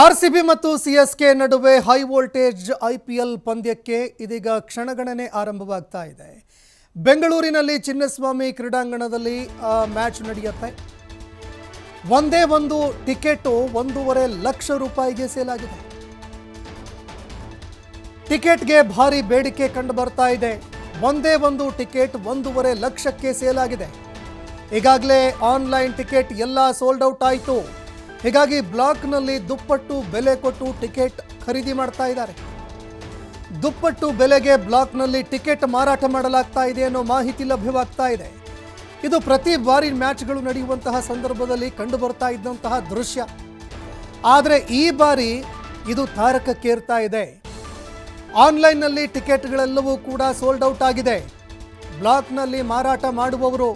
RCB ಮತ್ತು CSK ನಡುವೆ high voltage IPL ಪಂದ್ಯಕ್ಕೆ ಇದೀಗ ಕ್ಷಣಗಣನೆ ಆರಂಭವಾಗ್ತಾ ಇದೆ. ಬೆಂಗಳೂರಿನಲ್ಲಿ ಚಿನ್ನಸ್ವಾಮಿ ಕ್ರೀಡಾಂಗಣದಲ್ಲಿ ಮ್ಯಾಚ್ ನಡೆಯುತ್ತೆ. ಒಂದೇ ಒಂದು ಟಿಕೆಟು ಒಂದೂವರೆ ಲಕ್ಷ ರೂಪಾಯಿಗೆ ಸೇಲ್ ಆಗಿದೆ ಟಿಕೆಟ್ಗೆ ಭಾರಿ ಬೇಡಿಕೆ ಕಂಡು ಬರ್ತಾ ಇದೆ. ಒಂದೇ ಒಂದು ಟಿಕೆಟ್ ಒಂದೂವರೆ ಲಕ್ಷಕ್ಕೆ ಸೇಲ್ ಆಗಿದೆ ಈಗಾಗಲೇ ಆನ್ಲೈನ್ ಟಿಕೆಟ್ ಎಲ್ಲ ಸೋಲ್ಡ್ ಔಟ್ ಆಯಿತು. ಹೀಗಾಗಿ ಬ್ಲಾಕ್ನಲ್ಲಿ ದುಪ್ಪಟ್ಟು ಬೆಲೆ ಕೊಟ್ಟು ಟಿಕೆಟ್ ಖರೀದಿ ಮಾಡ್ತಾ ಇದ್ದಾರೆ. ದುಪ್ಪಟ್ಟು ಬೆಲೆಗೆ ಬ್ಲಾಕ್ನಲ್ಲಿ ಟಿಕೆಟ್ ಮಾರಾಟ ಮಾಡಲಾಗ್ತಾ ಇದೆ ಅನ್ನೋ ಮಾಹಿತಿ ಲಭ್ಯವಾಗ್ತಾ ಇದೆ. ಇದು ಪ್ರತಿ ಬಾರಿ ಮ್ಯಾಚ್ಗಳು ನಡೆಯುವಂತಹ ಸಂದರ್ಭದಲ್ಲಿ ಕಂಡು ಬರ್ತಾ ಇದ್ದಂತಹ ದೃಶ್ಯ. ಆದರೆ ಈ ಬಾರಿ ಇದು ತಾರಕಕ್ಕೇರ್ತಾ ಇದೆ. ಆನ್ಲೈನ್ನಲ್ಲಿ ಟಿಕೆಟ್ಗಳೆಲ್ಲವೂ ಕೂಡ ಸೋಲ್ಡ್ ಔಟ್ ಆಗಿದೆ. ಬ್ಲಾಕ್ನಲ್ಲಿ ಮಾರಾಟ ಮಾಡುವವರು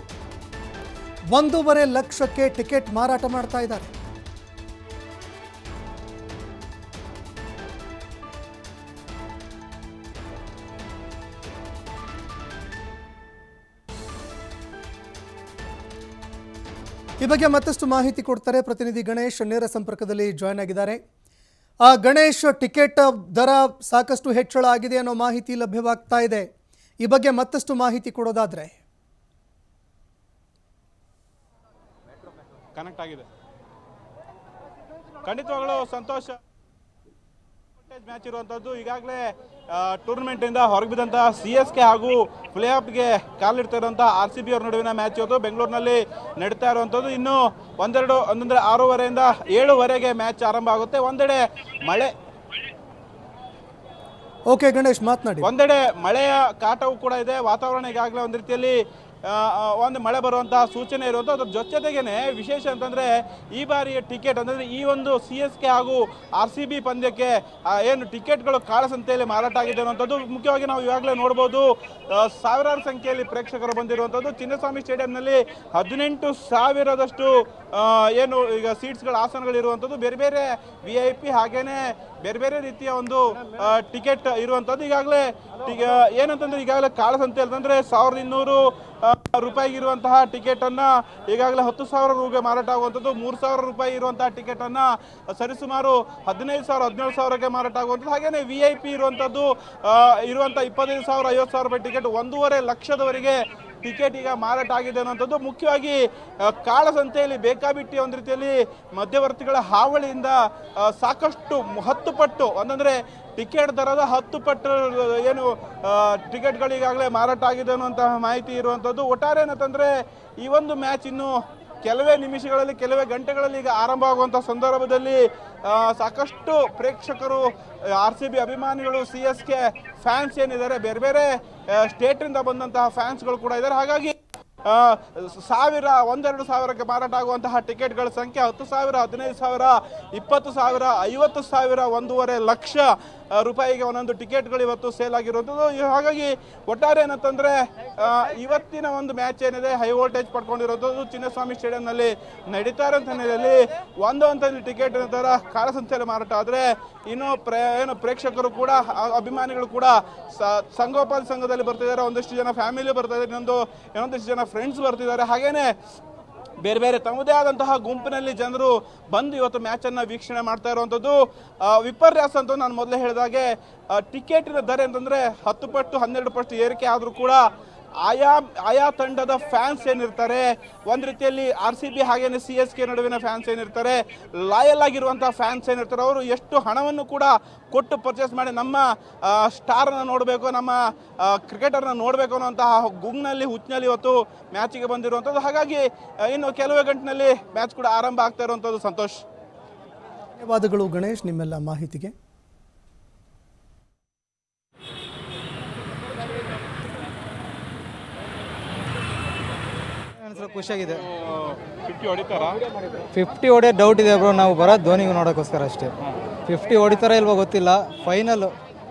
ಒಂದೂವರೆ ಲಕ್ಷಕ್ಕೆ ಟಿಕೆಟ್ ಮಾರಾಟ ಮಾಡ್ತಾ ಇದ್ದಾರೆ. ಈ ಬಗ್ಗೆ ಮತ್ತಷ್ಟು ಮಾಹಿತಿ ಕೊಡ್ತಾರೆ ಪ್ರತಿನಿಧಿ ಗಣೇಶ್. ನೇರ ಸಂಪರ್ಕದಲ್ಲಿ ಜಾಯ್ನ್ ಆಗಿದ್ದಾರೆ. ಆ ಗಣೇಶ್, ಟಿಕೆಟ್ ದರ ಸಾಕಷ್ಟು ಹೆಚ್ಚಳ ಆಗಿದೆ ಅನ್ನೋ ಮಾಹಿತಿ ಲಭ್ಯವಾಗ್ತಾ ಇದೆ. ಈ ಬಗ್ಗೆ ಮತ್ತಷ್ಟು ಮಾಹಿತಿ ಕೊಡೋದಾದ್ರೆ. ಕನೆಕ್ಟ್ ಆಗಿದೆ. ಖಂಡಿತವಾಗಲೂ ಸಂತೋಷ. ಮ್ಯಾಚ್ ಇರುವಂತದ್ದು ಈಗಾಗಲೇ ಟೂರ್ನಮೆಂಟ್ ಇಂದ ಹೊರಗೆ ಬಿದ್ದಂತಹ ಸಿ ಎಸ್ ಕೆ ಹಾಗೂ ಪ್ಲೇ ಆಫ್ಗೆ ಕಾಲಿಡ್ತಾ ಇರುವಂತಹ ಆರ್ ಸಿ ಬಿ ಅವ್ರ ನಡುವಿನ ಮ್ಯಾಚ್ ಇವತ್ತು ಬೆಂಗಳೂರಿನಲ್ಲಿ ನಡೀತಾ ಇರುವಂಥದ್ದು ಇನ್ನು ಒಂದೆರಡು ಒಂದೊಂದ್ರೆ ಆರೂವರೆಯಿಂದ ಏಳುವರೆಗೆ ಮ್ಯಾಚ್ ಆರಂಭ ಆಗುತ್ತೆ. ಒಂದೆಡೆ ಮಳೆ. ಓಕೆ ಗಣೇಶ್ ಮಾತನಾಡಿ. ಒಂದೆಡೆ ಮಳೆಯ ಕಾಟವು ಕೂಡ ಇದೆ. ವಾತಾವರಣ ಈಗಾಗಲೇ ಒಂದು ರೀತಿಯಲ್ಲಿ ಒಂದು ಮಳೆ ಬರುವಂತಹ ಸೂಚನೆ ಇರುವಂಥ ಅದ್ರ ಜೊತೆಗೇನೆ ವಿಶೇಷ ಅಂತಂದ್ರೆ ಈ ಬಾರಿಯ ಟಿಕೆಟ್ ಅಂತಂದ್ರೆ ಈ ಒಂದು ಸಿ ಎಸ್ ಕೆ ಹಾಗೂ ಆರ್ ಸಿ ಬಿ ಪಂದ್ಯಕ್ಕೆ ಏನು ಟಿಕೆಟ್ಗಳು ಕಾಳಸಂತೆಯಲ್ಲಿ ಮಾರಾಟ ಆಗಿದೆ ಅನ್ನುವಂಥದ್ದು ಮುಖ್ಯವಾಗಿ ನಾವು ಈವಾಗಲೇ ನೋಡ್ಬೋದು. ಸಾವಿರಾರು ಸಂಖ್ಯೆಯಲ್ಲಿ ಪ್ರೇಕ್ಷಕರು ಬಂದಿರುವಂಥದ್ದು. ಚಿನ್ನಸ್ವಾಮಿ ಸ್ಟೇಡಿಯಂನಲ್ಲಿ ಹದಿನೆಂಟು ಸಾವಿರದಷ್ಟು ಏನು ಈಗ ಸೀಟ್ಸ್ಗಳ ಆಸನಗಳು ಇರುವಂಥದ್ದು ಬೇರೆ ಬೇರೆ ವಿ ಐ ಪಿ ಹಾಗೇನೆ ಬೇರೆ ಬೇರೆ ರೀತಿಯ ಒಂದು ಟಿಕೆಟ್ ಇರುವಂಥದ್ದು ಈಗಾಗಲೇ ಈಗ ಏನಂತಂದ್ರೆ ಈಗಾಗಲೇ ಕಾಳಸಂತೆ ಅಂತಂದ್ರೆ ಸಾವಿರದ ಇನ್ನೂರು ಟಿಕೆಟ್ ಅನ್ನ ಈಗಾಗಲೇ ಹತ್ತು ಸಾವಿರ ರೂಪಾಯಿ ಮಾರಾಟ ಆಗುವಂಥದ್ದು. ಮೂರು ಸಾವಿರ ರೂಪಾಯಿ ಇರುವಂತಹ ಟಿಕೆಟ್ ಅನ್ನ ಸರಿಸುಮಾರು ಹದಿನೈದು ಸಾವಿರ, ಹದಿನೇಳು ಸಾವಿರಕ್ಕೆ ಮಾರಾಟ ಆಗುವಂಥದ್ದು. ಹಾಗೇನೆ ವಿ ಐ ಪಿ ಇರುವಂಥದ್ದು ಇರುವಂಥ ಇಪ್ಪತ್ತೈದು ಸಾವಿರ, ಐವತ್ತು ಸಾವಿರ ರೂಪಾಯಿ ಟಿಕೆಟ್ ಒಂದೂವರೆ ಲಕ್ಷದವರೆಗೆ ಟಿಕೆಟ್ ಈಗ ಮಾರಾಟ ಆಗಿದೆ ಅನ್ನೋಂಥದ್ದು ಮುಖ್ಯವಾಗಿ ಕಾಳಸಂತೆಯಲ್ಲಿ ಬೇಕಾಬಿಟ್ಟಿ ಒಂದು ರೀತಿಯಲ್ಲಿ ಮಧ್ಯವರ್ತಿಗಳ ಹಾವಳಿಯಿಂದ ಸಾಕಷ್ಟು ಹತ್ತು ಪಟ್ಟು ಒಂದಂದ್ರೆ ಟಿಕೆಟ್ ದರದ ಹತ್ತು ಪಟ್ಟು ಏನು ಟಿಕೆಟ್ಗಳು ಈಗಾಗಲೇ ಮಾರಾಟ ಆಗಿದೆ ಅನ್ನುವಂತಹ ಮಾಹಿತಿ ಇರುವಂಥದ್ದು. ಒಟ್ಟಾರೆ ಏನಂತಂದರೆ, ಈ ಒಂದು ಮ್ಯಾಚ್ ಇನ್ನು ಕೆಲವೇ ನಿಮಿಷಗಳಲ್ಲಿ, ಕೆಲವೇ ಗಂಟೆಗಳಲ್ಲಿ ಈಗ ಆರಂಭ ಆಗುವಂಥ ಸಂದರ್ಭದಲ್ಲಿ ಸಾಕಷ್ಟು ಪ್ರೇಕ್ಷಕರು, ಆರ್ ಸಿ ಬಿ ಅಭಿಮಾನಿಗಳು, ಸಿ ಎಸ್ ಕೆ ಫ್ಯಾನ್ಸ್ ಏನಿದ್ದಾರೆ, ಬೇರೆ ಬೇರೆ ಸ್ಟೇಟಿಂದ ಬಂದಂತಹ ಫ್ಯಾನ್ಸ್ಗಳು ಕೂಡ ಇದ್ದಾರೆ. ಹಾಗಾಗಿ ಸಾವಿರ, ಒಂದೆರಡು ಸಾವಿರಕ್ಕೆ ಮಾರಾಟ ಆಗುವಂತಹ ಟಿಕೆಟ್ಗಳ ಸಂಖ್ಯೆ ಹತ್ತು ಸಾವಿರ, ಹದಿನೈದು ಸಾವಿರ, ಇಪ್ಪತ್ತು ಸಾವಿರ, ಐವತ್ತು ಸಾವಿರ, ಒಂದೂವರೆ ಲಕ್ಷ ರೂಪಾಯಿಗೆ ಒಂದೊಂದು ಟಿಕೆಟ್ಗಳು ಇವತ್ತು ಸೇಲ್ ಆಗಿರುವಂಥದ್ದು. ಹಾಗಾಗಿ ಒಟ್ಟಾರೆ ಏನಂತಂದ್ರೆ ಇವತ್ತಿನ ಒಂದು ಮ್ಯಾಚ್ ಏನಿದೆ, ಹೈ ವೋಲ್ಟೇಜ್ ಪಡ್ಕೊಂಡಿರೋದು ಚಿನ್ನಸ್ವಾಮಿ ಸ್ಟೇಡಿಯಂನಲ್ಲಿ ನಡೀತಾ ಇರೋ ಹಿನ್ನೆಲೆಯಲ್ಲಿ ಒಂದು ಟಿಕೆಟ್ ಥರ ಕಾಳಸಂತೆಯಲ್ಲಿ ಮಾರಾಟ ಆದರೆ ಇನ್ನು ಪ್ರೇ, ಏನು ಪ್ರೇಕ್ಷಕರು ಕೂಡ ಅಭಿಮಾನಿಗಳು ಕೂಡ ಸ- ಸಂಘದಲ್ಲಿ ಸಂಘದಲ್ಲಿ ಬರ್ತಿದ್ದಾರೆ. ಒಂದಷ್ಟು ಜನ ಫ್ಯಾಮಿಲಿ ಬರ್ತಾ ಇದ್ದಾರೆ. ಇನ್ನೊಂದು, ಇನ್ನೊಂದಷ್ಟು ಜನ ಫ್ರೆಂಡ್ಸ್ ಬರ್ತಿದ್ದಾರೆ. ಹಾಗೇನೆ ಬೇರೆ ಬೇರೆ ತಮ್ಮದೇ ಆದಂತಹ ಗುಂಪಿನಲ್ಲಿ ಜನರು ಬಂದು ಇವತ್ತು ಮ್ಯಾಚನ್ನು ವೀಕ್ಷಣೆ ಮಾಡ್ತಾ ಇರುವಂಥದ್ದು ವಿಪರ್ಯಾಸ ಅಂತ ನಾನು ಮೊದಲೇ ಹೇಳಿದಾಗೆ ಟಿಕೆಟಿನ ದರ ಅಂತಂದರೆ ಹತ್ತು ಪಟ್ಟು, ಹನ್ನೆರಡು ಪಟ್ಟು ಏರಿಕೆ ಆದರೂ ಕೂಡ ಆಯಾ ಆಯಾ ತಂಡದ ಫ್ಯಾನ್ಸ್ ಏನಿರ್ತಾರೆ, ಒಂದು ರೀತಿಯಲ್ಲಿ ಆರ್ ಸಿ ಬಿ ಹಾಗೇನೆ ಸಿ ಎಸ್ ಕೆ ನಡುವಿನ ಫ್ಯಾನ್ಸ್ ಏನಿರ್ತಾರೆ ಲಾಯಲ್ ಆಗಿರುವಂಥ ಫ್ಯಾನ್ಸ್ ಏನಿರ್ತಾರೆ, ಅವರು ಎಷ್ಟು ಹಣವನ್ನು ಕೂಡ ಕೊಟ್ಟು ಪರ್ಚೇಸ್ ಮಾಡಿ ನಮ್ಮ ಸ್ಟಾರನ್ನ ನೋಡಬೇಕು, ನಮ್ಮ ಕ್ರಿಕೆಟರ್ನ ನೋಡಬೇಕು ಅನ್ನೋಂತಹ ಗುಂಗ್ನಲ್ಲಿ ಹುಚ್ಚಿನಲ್ಲಿ ಇವತ್ತು ಮ್ಯಾಚಿಗೆ ಬಂದಿರುವಂಥದ್ದು. ಹಾಗಾಗಿ ಇನ್ನು ಕೆಲವೇ ಗಂಟಿನಲ್ಲಿ ಮ್ಯಾಚ್ ಕೂಡ ಆರಂಭ ಆಗ್ತಾ ಇರುವಂಥದ್ದು. ಸಂತೋಷ್. ಧನ್ಯವಾದಗಳು ಗಣೇಶ್, ನಿಮ್ಮೆಲ್ಲ ಮಾಹಿತಿಗೆ. ಖುಷಿಯಾಗಿದೆ. ಫಿಫ್ಟಿ ಹೊಡಿತಾರಾ? ಫಿಫ್ಟಿ ಹೊಡೆಯೋ ಡೌಟ್ ಇದೆ ಬ್ರೋ ನಾವು ಬರೋದು ಧೋನಿಗೆ ನೋಡೋಕ್ಕೋಸ್ಕರ ಅಷ್ಟೇ. ಫಿಫ್ಟಿ ಹೊಡಿತಾರ ಇಲ್ವೋ ಗೊತ್ತಿಲ್ಲ. ಫೈನಲ್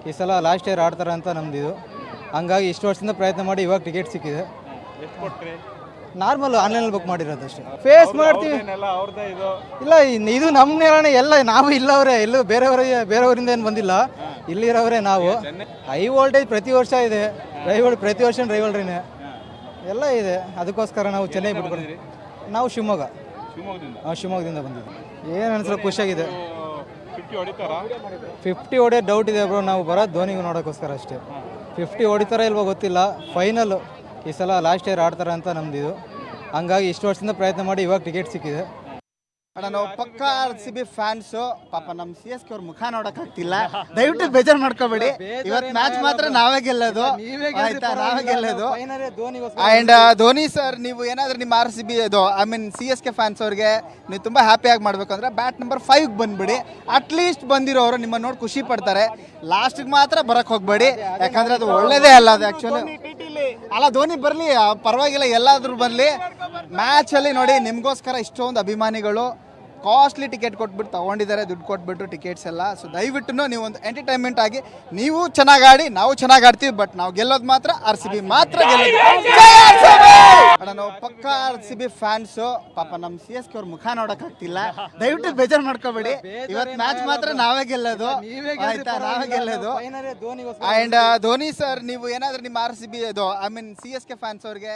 ಈ ಸಲ ಲಾಸ್ಟ್ ಇಯರ್ ಆಡ್ತಾರೆ ಅಂತ ಇದು. ಹಂಗಾಗಿ ಇಷ್ಟು ವರ್ಷದಿಂದ ಪ್ರಯತ್ನ ಮಾಡಿ ಇವಾಗ ಟಿಕೆಟ್ ಸಿಕ್ಕಿದೆ. ನಾರ್ಮಲ್ ಆನ್ಲೈನಲ್ಲಿ ಬುಕ್ ಮಾಡಿರೋದು ಅಷ್ಟೇ. ಫೇಸ್ ಮಾಡ್ತೀವಿ. ಇಲ್ಲ ಇದು ನಮ್ಮ ನೇರನೇ ಎಲ್ಲ ನಾವು ಇಲ್ಲವರೇ ಎಲ್ಲೂ ಬೇರೆಯವರ ಬೇರೆಯವರಿಂದ ಏನು ಬಂದಿಲ್ಲ. ಇಲ್ಲಿರೋರೇ ನಾವು. ಹೈ ವೋಲ್ಟೇಜ್ ಪ್ರತಿ ವರ್ಷ ಇದೆ. ರೈವಲ್ ಪ್ರತಿ ವರ್ಷ ರೈವಲ್ರಿನೇ ಎಲ್ಲ ಇದೆ. ಅದಕ್ಕೋಸ್ಕರ ನಾವು ಚೆನ್ನೈ ಬಿಟ್ಕೊಂಡು ನಾವು ಶಿವಮೊಗ್ಗ. ಶಿವಮೊಗ್ಗದಿಂದ? ನಾವು ಶಿವಮೊಗ್ಗದಿಂದ ಬಂದಿದ್ವಿ ಏನು ಅನಿಸಲು ಖುಷಿಯಾಗಿದೆ. ಫಿಫ್ಟಿ ಹೊಡಿತಾರಾ? ಫಿಫ್ಟಿ ಹೊಡೆಯೋ ಡೌಟ್ ಇದೆ ಬ್ರೋ ನಾವು ಬರೋದು ಧೋನಿಗೆ ನೋಡೋಕ್ಕೋಸ್ಕರ ಅಷ್ಟೇ. ಫಿಫ್ಟಿ ಹೊಡಿತಾರ ಇಲ್ವೋ ಗೊತ್ತಿಲ್ಲ. ಫೈನಲ್ ಈ ಸಲ ಲಾಸ್ಟ್ ಇಯರ್ ಆಡ್ತಾರೆ ಅಂತ ನಮ್ದಿದು. ಹಂಗಾಗಿ ಇಷ್ಟು ವರ್ಷದಿಂದ ಪ್ರಯತ್ನ ಮಾಡಿ ಇವಾಗ ಟಿಕೆಟ್ ಸಿಕ್ಕಿದೆ. ಅಣ್ಣ ನಾವು ಪಕ್ಕ ಆರ್ ಸಿ ಬಿ ಫ್ಯಾನ್ಸ್ ಪಾಪ ನಮ್ಮ ಸಿ ಎಸ್ ಕೆ ಅವ್ರ ಮುಖ ನೋಡಕ್ ಆಗ್ತಿಲ್ಲ. ದಯವಿಟ್ಟು ಬೇಜಾರ್ ಮಾಡ್ಕೋಬೇಡಿ. ಇವತ್ತು ಮ್ಯಾಚ್ ಮಾತ್ರ ನಾವೇ ಗೆಲ್ಲೋದು. ಆಯ್ತಾ? ನಾವೇ ಗೆಲ್ಲೋದು. ಅಂಡ್ ಧೋನಿ ಸರ್ ನೀವು ಏನಾದ್ರೂ ನಿಮ್ಮ ಆರ್ ಸಿ ಬಿ ಇದು I mean C S K fans ಅವ್ರಿಗೆ ನೀವು ತುಂಬಾ ಹ್ಯಾಪಿ ಆಗಿ ಮಾಡ್ಬೇಕು ಅಂದ್ರೆ ಬ್ಯಾಟ್ ನಂಬರ್ ಫೈವ್ ಬಂದ್ಬಿಡಿ. ಅಟ್ ಲೀಸ್ಟ್ ಬಂದಿರೋರು ನಿಮ್ಮ ನೋಡಿ ಖುಷಿ ಪಡ್ತಾರೆ. ಲಾಸ್ಟ್ ಮಾತ್ರ ಬರಕ್ ಹೋಗ್ಬೇಡಿ. ಯಾಕಂದ್ರೆ ಅದು ಒಳ್ಳೇದೇ ಅಲ್ಲ ಅದು ಆಕ್ಚುಲಿ ಅಲ್ಲ ಧೋನಿ ಬರಲಿ ಪರವಾಗಿಲ್ಲ ಎಲ್ಲಾದ್ರೂ ಬರಲಿ. ಮ್ಯಾಚ್ ಅಲ್ಲಿ ನೋಡಿ ನಿಮ್ಗೋಸ್ಕರ ಇಷ್ಟೊಂದು ಅಭಿಮಾನಿಗಳು ಕಾಸ್ಟ್ಲಿ ಟಿಕೆಟ್ ಕೊಟ್ಬಿಟ್ಟು ತಗೊಂಡಿದ್ದಾರೆ ದುಡ್ಡು ಕೊಟ್ಬಿಟ್ಟು ಟಿಕೆಟ್ಸ್ ಎಲ್ಲ. ಸೊ ದಯವಿಟ್ಟು ನೀವು ಒಂದು ಎಂಟರ್ಟೈನ್ಮೆಂಟ್ ಆಗಿ ನೀವು ಚೆನ್ನಾಗಿ ಆಡಿ ನಾವು ಚೆನ್ನಾಗಿ ಆಡ್ತೀವಿ ಬಟ್ ನಾವು ಗೆಲ್ಲೋದು ಮಾತ್ರ ಆರ್ ಸಿ ಬಿ ಮಾತ್ರ ಗೆಲ್ಲೋದು. ನಾವು ಪಕ್ಕ ಆರ್ ಸಿ ಬಿ ಫ್ಯಾನ್ಸು ಪಾಪ ನಮ್ಮ ಸಿ ಎಸ್ ಕೆ ಅವ್ರ ಮುಖ ನೋಡೋಕ್ಕಾಗ್ತಿಲ್ಲ ಆಗ್ತಿಲ್ಲ. ದಯವಿಟ್ಟು ಬೇಜಾರ್ ಮಾಡ್ಕೋಬೇಡಿ. ಇವತ್ತು ಮ್ಯಾಚ್ ಮಾತ್ರ ನಾವೇ ಗೆಲ್ಲೋದು. ಆಯ್ತಾ? ನಾವೇ ಗೆಲ್ಲೋದು. ಅಂಡ್ ಧೋನಿ ಸರ್ ನೀವು ಏನಾದ್ರೂ ನಿಮ್ಮ ಆರ್ ಸಿ ಬಿ ಇದು I mean C S K fans ಅವ್ರಿಗೆ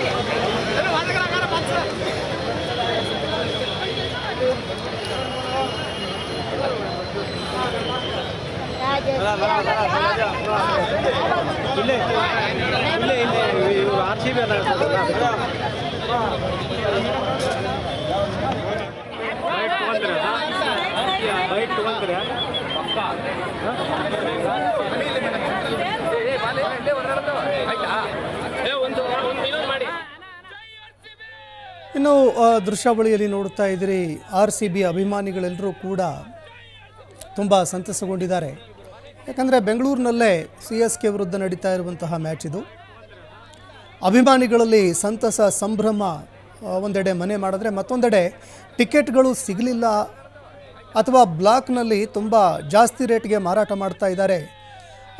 ಇನ್ನು ದೃಶ್ಯಾವಳಿಯಲ್ಲಿ ನೋಡ್ತಾ ಇದ್ದೀರಿ. ಆರ್ ಸಿ ಬಿ ಅಭಿಮಾನಿಗಳೆಲ್ಲರೂ ಕೂಡ ತುಂಬ ಸಂತಸಗೊಂಡಿದ್ದಾರೆ. ಯಾಕಂದರೆ ಬೆಂಗಳೂರಿನಲ್ಲೇ ಸಿ ಎಸ್ ಕೆ ವಿರುದ್ಧ ನಡೀತಾ ಇರುವಂತಹ ಮ್ಯಾಚ್ ಇದು. ಅಭಿಮಾನಿಗಳಲ್ಲಿ ಸಂತಸ, ಸಂಭ್ರಮ ಒಂದೆಡೆ ಮನೆ ಮಾಡಿದ್ರೆ ಮತ್ತೊಂದೆಡೆ ಟಿಕೆಟ್ಗಳು ಸಿಗಲಿಲ್ಲ ಅಥವಾ ಬ್ಲಾಕ್ನಲ್ಲಿ ತುಂಬ ಜಾಸ್ತಿ ರೇಟ್ಗೆ ಮಾರಾಟ ಮಾಡ್ತಾ ಇದ್ದಾರೆ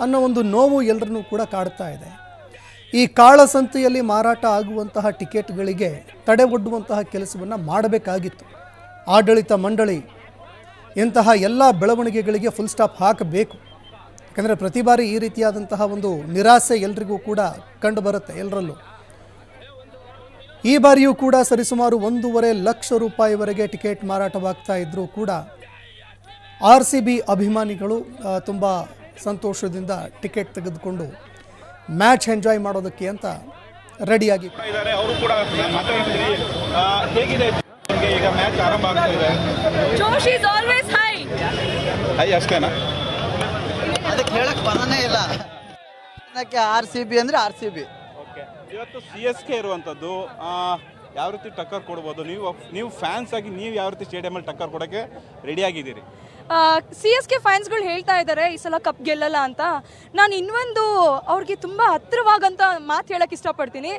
ಅನ್ನೋ ಒಂದು ನೋವು ಎಲ್ಲರನ್ನೂ ಕೂಡ ಕಾಡ್ತಾ ಇದೆ. ಈ ಕಾಳಸಂತೆಯಲ್ಲಿ ಮಾರಾಟ ಆಗುವಂತಹ ಟಿಕೆಟ್ಗಳಿಗೆ ತಡೆ ಒಡ್ಡುವಂತಹ ಕೆಲಸವನ್ನು ಮಾಡಬೇಕಾಗಿತ್ತು. ಆಡಳಿತ ಮಂಡಳಿ ಇಂತಹ ಎಲ್ಲ ಬೆಳವಣಿಗೆಗಳಿಗೆ ಫುಲ್ ಸ್ಟಾಪ್ ಹಾಕಬೇಕು. ಯಾಕಂದರೆ ಪ್ರತಿ ಬಾರಿ ಈ ರೀತಿಯಾದಂತಹ ಒಂದು ನಿರಾಸೆ ಎಲ್ರಿಗೂ ಕೂಡ ಕಂಡು ಬರುತ್ತೆ ಎಲ್ಲರಲ್ಲೂ ಈ ಬಾರಿಯೂ ಕೂಡ ಸರಿಸುಮಾರು ಒಂದೂವರೆ ಲಕ್ಷ ರೂಪಾಯಿವರೆಗೆ ಟಿಕೆಟ್ ಮಾರಾಟವಾಗ್ತಾ ಇದ್ದರೂ ಕೂಡ ಆರ್ ಸಿ ಬಿ ಅಭಿಮಾನಿಗಳು ತುಂಬ ಸಂತೋಷದಿಂದ ಟಿಕೆಟ್ ತೆಗೆದುಕೊಂಡು ಮ್ಯಾಚ್ ಎಂಜಾಯ್ ಮಾಡೋದಕ್ಕೆ ಅಂತ ರೆಡಿಯಾಗಿ ಹೈ ಅಷ್ಟೇನಾ? ಹೇಳಕ್ ಬರನೇ ಇಲ್ಲ. ಆರ್ ಸಿ ಬಿ ಅಂದ್ರೆ ಆರ್ ಸಿ ಬಿ. ಓಕೆ. ಇವತ್ತು ಸಿ ಎಸ್ ಕೆ ಇರುವಂಥದ್ದು ಆ, ಯಾವ ರೀತಿ ಟಕ್ಕರ್ ಕೊಡ್ಬೋದು? ನೀವು ನೀವು ಫ್ಯಾನ್ಸ್ ಆಗಿ ನೀವು ಯಾವ ರೀತಿ ಸ್ಟೇಡಿಯಮಲ್ಲಿ ಟಕ್ಕರ್ ಕೊಡೋಕ್ಕೆ ರೆಡಿ ಆಗಿದ್ದೀರಿ? ಸಿ ಎಸ್ ಕೆ ಫ್ಯಾನ್ಸ್ಗಳು ಹೇಳ್ತಾ ಇದ್ದಾರೆ ಈ ಸಲ ಕಪ್ ಗೆಲ್ಲಲ್ಲ ಅಂತ. ನಾನು ಇನ್ನೊಂದು ಅವ್ರಿಗೆ ತುಂಬ ಹತ್ತಿರವಾಗಂತ ಮಾತು ಹೇಳಕ್ಕೆ ಇಷ್ಟಪಡ್ತೀನಿ.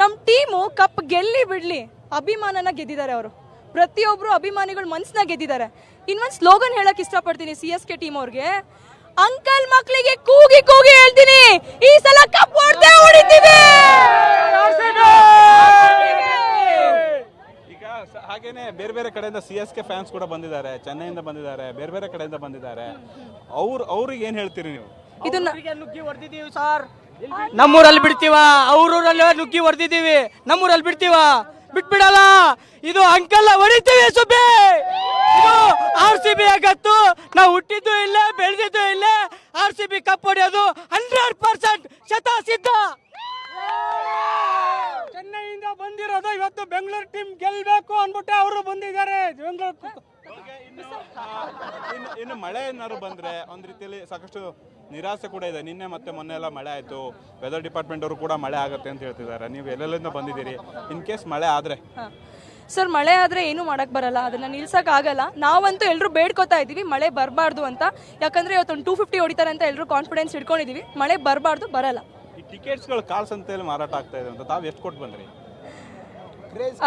ನಮ್ಮ ಟೀಮು ಕಪ್ ಗೆಲ್ಲಿ ಬಿಡಲಿ ಅಭಿಮಾನನ ಗೆದ್ದಿದ್ದಾರೆ ಅವರು. ಪ್ರತಿಯೊಬ್ಬರು ಅಭಿಮಾನಿಗಳು ಮನ್ಸನ್ನ ಗೆದ್ದಿದ್ದಾರೆ. ಇನ್ನೊಂದು ಸ್ಲೋಗನ್ ಹೇಳಕ್ಕೆ ಇಷ್ಟಪಡ್ತೀನಿ ಸಿ ಎಸ್ ಕೆ ಟೀಮ್ ಅವ್ರಿಗೆ. ಅಂಕಲ್ ಮಕ್ಕಳಿಗೆ ಕೂಗಿ ಕೂಗಿ ಹೇಳ್ತೀನಿ. ಈ ಸಲ ಕಪ್ ಹೊಡೆದೇ ಹೊಡಿತೀವಿ. ಹಾಗೇನೆ ಬೇರೆ ಬೇರೆ ಕಡೆಯಿಂದ ಸಿ ಎಸ್ ಕೆ ಫ್ಯಾನ್ಸ್ ಕೂಡ ಬಂದಿದ್ದಾರೆ ಚೆನ್ನೈಯಿಂದ ಬಂದಿದ್ದಾರೆ ಬೇರೆ ಬೇರೆ ಕಡೆಯಿಂದ ಬಂದಿದ್ದಾರೆ. ಅವ್ರು ಅವ್ರಿಗೆ ಏನು ಹೇಳ್ತೀರಿ ನೀವು? ಇದನ್ನ ನುಗ್ಗಿ ಹೊಡೆದಿದ್ದೀವಿ ಸರ್. ನಮ್ಮೂರಲ್ಲಿ ಬಿಡ್ತೀವ? ಅವ್ರೂರಲ್ಲಿ ನುಗ್ಗಿ ಹೊಡೆದಿದ್ದೀವಿ. ನಮ್ಮೂರಲ್ಲಿ ಬಿಡ್ತೀವ? ಬಿಟ್ಬಿಡಲ್ಲ. ಇದು ಅಂಕಲ್ ಹೊಡಿತೀವಿ ಸುಬ್ಬಿ. C B ಆಗತ್ತು. ನಾವು ಹುಟ್ಟಿದ್ದು ಇಲ್ಲ ಬೆಳೆದಿದ್ದು ಇಲ್ಲ. ಆರ್ ಸಿ ಬಿ ಕಪ್ ಹೊಡೆಯೋದು ಹಂಡ್ರೆಡ್ ಪರ್ಸೆಂಟ್ ಶತ ಸಿದ್ಧ ಚೆನ್ನೈಯಿಂದ ಬಂದಿರೋದು ಇವತ್ತು ಬೆಂಗಳೂರು ಟೀಮ್ ಗೆಲ್ಬೇಕು ಅಂದ್ಬಿಟ್ಟು ಅವರು ಬಂದಿದ್ದಾರೆ. ಬೆಂಗಳೂರು ಇನ್ನು ಇನ್ನು ಇನ್ನು ಮಳೆ ಏನಾದ್ರು ಬಂದ್ರೆ ಒಂದ್ ರೀತಿಯಲ್ಲಿ ಸಾಕಷ್ಟು ನಿರಾಸೆ ಕೂಡ ಇದೆ. ನಿನ್ನೆ ಮತ್ತೆ ಮೊನ್ನೆ ಎಲ್ಲ ಮಳೆ ಆಯ್ತು. ವೆದರ್ ಡಿಪಾರ್ಟ್ಮೆಂಟ್ ಅವರು ಕೂಡ ಮಳೆ ಆಗುತ್ತೆ ಅಂತ ಹೇಳ್ತಿದ್ದಾರೆ. ನೀವು ಎಲ್ಲೆಲ್ಲಿಂದ ಬಂದಿದ್ದೀರಿ? ಇನ್ ಕೇಸ್ ಮಳೆ ಆದ್ರೆ. ಸರ್, ಮಳೆ ಆದರೆ ಏನು ಮಾಡಕ್ ಬರಲ್ಲ, ಅದನ್ನ ನಿಲ್ಸೋಕ್ಕಾಗಲ್ಲ ನಾವಂತೂ ಎಲ್ಲರೂ ಬೇಡ್ಕೋತಾ ಇದ್ದೀವಿ, ಮಳೆ ಬರಬಾರ್ದು ಅಂತ. ಯಾಕಂದ್ರೆ ಇವತ್ತೊಂದು ಟೂ ಫಿಫ್ಟಿ ಹೊಡಿತಾರೆ ಅಂತ ಎಲ್ಲರೂ ಕಾನ್ಫಿಡೆನ್ಸ್ ಇಟ್ಕೊಂಡಿದೀವಿ ಮಳೆ ಬರಬಾರ್ದು, ಬರಲ್ಲ. ಟಿಕೆಟ್ಸ್ಗಳು ಕಾಲ್ ಸಂತೆಯಲ್ಲಿ ಮಾರಾಟ ಆಗ್ತಾ ಇದೆ ಅಂತ ತಾವು ಎಷ್ಟು ಕೊಟ್ಟು ಬಂದ್ರಿ?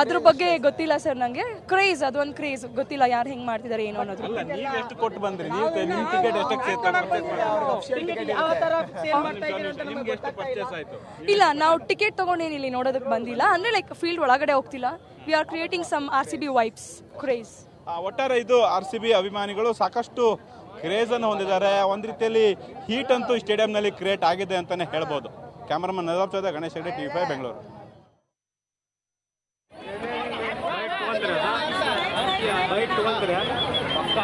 ಅದ್ರ ಬಗ್ಗೆ ಗೊತ್ತಿಲ್ಲ ಸರ್ ನಂಗೆ. ಕ್ರೇಜ್ ಅದೊಂದು ಕ್ರೇಜ್ ಗೊತ್ತಿಲ್ಲ ಯಾರು ಹೆಂಗ್ ಮಾಡ್ತಿದ್ದಾರೆ ಏನು ಅನ್ನೋದು. ಅಲ್ಲ ನೀವು ಎಷ್ಟು ಕೊಟ್ಟು ಬಂದ್ರಿ? ನೀವು ನಿಮ್ಮ ಟಿಕೆಟ್ ಎಷ್ಟಕ್ಕೆ ನಿಮ್ಗೆ ಎಷ್ಟು ಪರ್ಚೇಸ್ ಆಯ್ತು? ಇಲ್ಲ ನಾವು ಟಿಕೆಟ್ ತಗೊಂಡೇನು ಇಲ್ಲಿ ನೋಡೋದಕ್ಕೆ ಬಂದಿಲ್ಲ. ಅಂದ್ರೆ ಲೈಕ್ ಫೀಲ್ಡ್ ಒಳಗಡೆ ಹೋಗ್ತಿಲ್ಲ. We are creating some R C B vibes craze ಆ, ಒಟ್ಟಾರೆ ಇದು ಆರ್ ಸಿ ಬಿ ಅಭಿಮಾನಿಗಳು ಸಾಕಷ್ಟು ಕ್ರೇಜ್ ಅನ್ನು ಹೊಂದಿದ್ದಾರೆ. ಒಂದ್ ರೀತಿಯಲ್ಲಿ ಹೀಟ್ ಅಂತೂ ಈ ಸ್ಟೇಡಿಯಂನಲ್ಲಿ ಕ್ರಿಯೇಟ್ ಆಗಿದೆ ಅಂತಾನೆ ಹೇಳ್ಬೋದು. ಕ್ಯಾಮರಾಮನ್ ನದಾಬ್ ಚೌದ Ganesh Hegde TV five Bengaluru. Byte ತಗೊಂಡ್ರೆ ಪಕ್ಕ